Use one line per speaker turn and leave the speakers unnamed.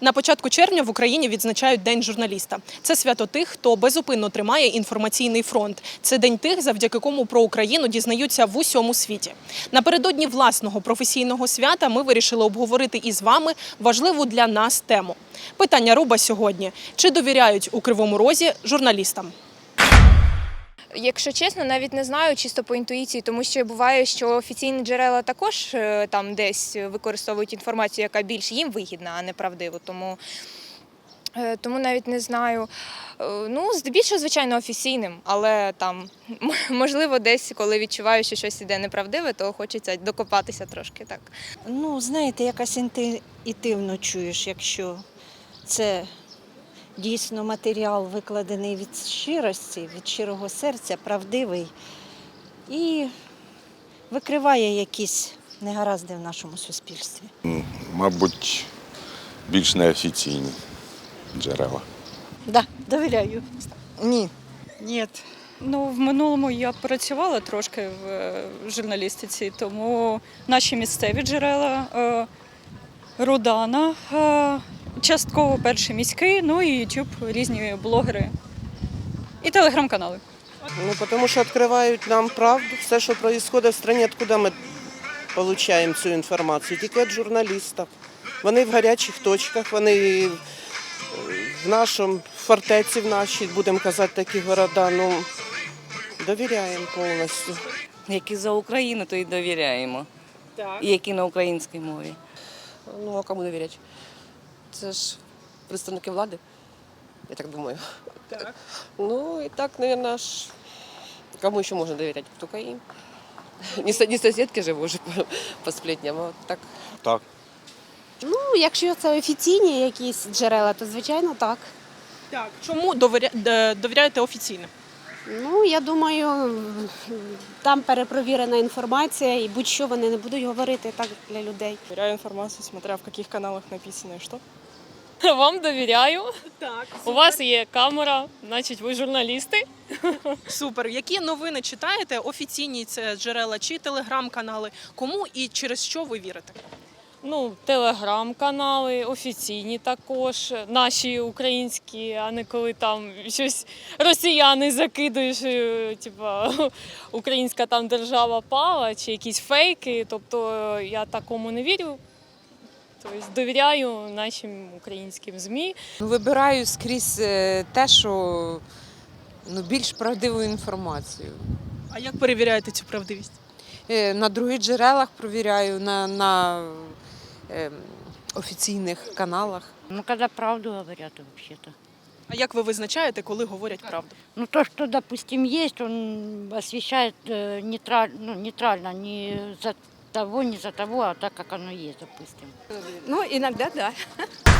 На початку червня в Україні відзначають День журналіста. Це свято тих, хто безупинно тримає інформаційний фронт. Це день тих, завдяки кому про Україну дізнаються в усьому світі. Напередодні власного професійного свята ми вирішили обговорити із вами важливу для нас тему. Питання руба сьогодні: чи довіряють у кривому розі журналістам?
Якщо чесно, навіть не знаю чисто по інтуїції, тому що буває, що офіційні джерела також е, там десь використовують інформацію, яка більш їм вигідна, а не правдиву. Тому, е, тому навіть не знаю. Е, Ну, здебільшого, звичайно, офіційним, але там можливо десь, коли відчуваю, що щось іде неправдиве, то хочеться докопатися трошки так.
Ну, знаєте, якось інтуїтивно чуєш, якщо це дійсно матеріал викладений від щирості, від щирого серця, правдивий і викриває якісь негаразди в нашому суспільстві.
Мабуть, більш неофіційні джерела.
Да, довіряю.
Ні.
Ні. Ну, в минулому я працювала трошки в е, журналістиці, тому наші місцеві джерела е, Рудана, е, частково перший міський, ну і YouTube, різні блогери і телеграм-канали.
Ну, потому что открывают нам правду, все, що происходит в стране, откуда ми получаємо цю інформацію? Тільки від журналістів. Вони в гарячих точках, вони в нашому фортеці, в нашій, будемо казати, такі города. Ну, довіряємо повністю.
Які за Україну, то й довіряємо. І які на українській мові.
Ну, а кому довіряти? Це ж представники влади, я так думаю.
Так.
Ну, і так, мабуть, ж кому ще можна довіряти? Тільки їм. Не, со- не сусідки живу вже по, по сплетням, а так.
Так.
Ну, якщо це офіційні якісь джерела, то звичайно так.
Так, чому довіря... довіряєте офіційно?
Ну, я думаю, там перепровірена інформація, і будь-що вони не будуть говорити так для людей.
Проверяю информацию, смотря в каких каналах написано и что.
Вам довіряю.
Так,
У вас є камера, значить ви журналісти.
Супер. Які новини читаєте? Офіційні це джерела чи телеграм-канали? Кому і через що ви вірите?
Ну, телеграм-канали, офіційні також, наші українські, а не коли там щось росіяни закидують, що, типа українська там держава пала, чи якісь фейки. Тобто е, я такому не вірю. Тобто довіряю нашим українським ЗМІ.
Ну, Вибираю скрізь е, те, що ну, більш правдиву інформацію.
А як перевіряєте цю правдивість?
Е, На других джерелах провіряю, на, на е, офіційних каналах.
Ну, когда правду говорят вообще-то.
А як ви визначаєте, коли говорять правду?
Ну, то, что, допустим, есть, он освещает э, нейтраль, ну, нейтрально, не за того, не за того, а так, как оно есть, допустим.
Ну, иногда так.